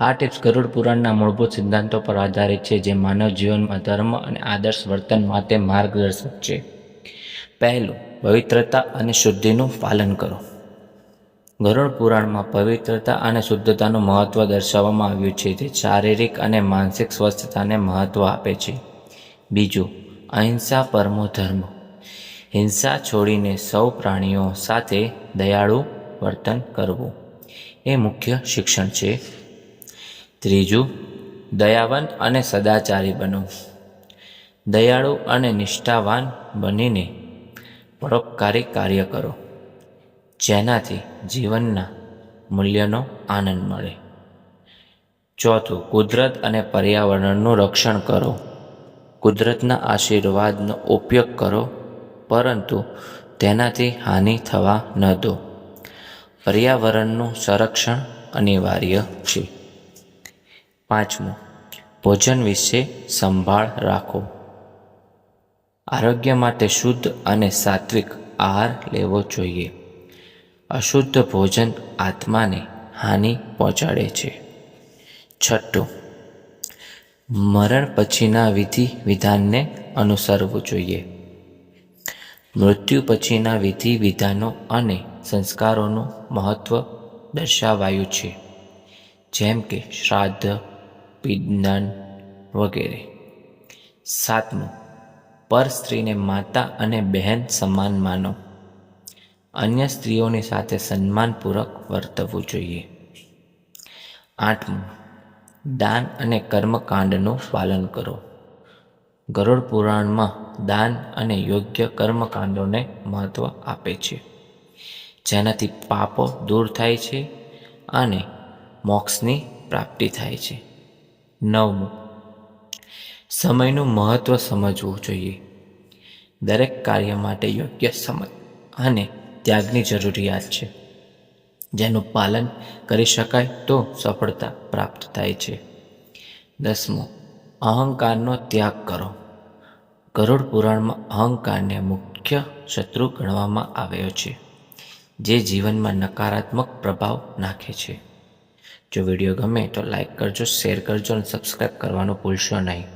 આ ટિપ્સ ગરુડ પુરાણના મૂળભૂત સિદ્ધાંતો પર આધારિત છે જે માનવ જીવનમાં ધર્મ અને આદર્શ વર્તન માટે માર્ગદર્શક છે. પહેલું, પવિત્રતા અને શુદ્ધિનું પાલન કરો. ગરુડ પુરાણમાં પવિત્રતા અને શુદ્ધતાનું મહત્વ દર્શાવવામાં આવ્યું છે તે શારીરિક અને માનસિક સ્વસ્થતાને મહત્વ આપે છે. બીજું, અહિંસા પરમો ધર્મ. હિંસા છોડીને સૌ પ્રાણીઓ સાથે દયાળુ વર્તન કરવું એ મુખ્ય શિક્ષણ છે. ત્રીજું દયાવંત અને સદાચારી બનો. દયાળુ અને નિષ્ઠાવાન બનીને પરોપકારી કાર્ય કરો, જેનાથી જીવનના મૂલ્યનો આનંદ મળે. ચોથું, કુદરત અને પર્યાવરણનું રક્ષણ કરો. કુદરતના આશીર્વાદનો ઉપયોગ કરો, પરંતુ તેનાથી હાનિ થવા ન દો. પર્યાવરણનું સંરક્ષણ અનિવાર્ય છે. પાંચમું, ભોજન વિશે સંભાળ રાખો. આરોગ્ય માટે શુદ્ધ અને સાત્વિક આહાર લેવો જોઈએ. અશુદ્ધ ભોજન આત્માને હાનિ પહોંચાડે છે. છઠ્ઠું, મરણ પછીના વિધિ વિધાનને અનુસરવું જોઈએ. મૃત્યુ પછીના વિધિ વિધાનો અને સંસ્કારોનું મહત્ત્વ દર્શાવાયું છે. જેમ કે શ્રાદ્ધ પિંડદાન વગેરે. સાતમું, પર સ્ત્રીને માતા અને બહેન સમાન માનો. અન્ય સ્ત્રીઓની સાથે સન્માનપૂર્વક વર્તવું જોઈએ. આઠમું, દાન અને કર્મકાંડનું પાલન કરો. ગરુડ પુરાણમાં દાન અને યોગ્ય કર્મકાંડોને મહત્ત્વ આપે છે. જેનાથી પાપો દૂર થાય છે અને મોક્ષની પ્રાપ્તિ થાય છે. નવમું સમયનું મહત્ત્વ સમજવું જોઈએ. દરેક કાર્ય માટે યોગ્ય સમય અને ત્યાગની જરૂરિયાત છે. જેનું પાલન કરી શકાય તો સફળતા પ્રાપ્ત થાય છે. દસમું, અહંકારનો ત્યાગ કરો. ગરુડ પુરાણમાં અહંકારને મુખ્ય શત્રુ ગણવામાં આવ્યો છે, જે જીવનમાં નકારાત્મક પ્રભાવ નાખે છે. જો વીડિયો ગમે તો લાઇક કરજો શેર કરજો અને સબસ્ક્રાઈબ કરવાનું ભૂલશો નહીં.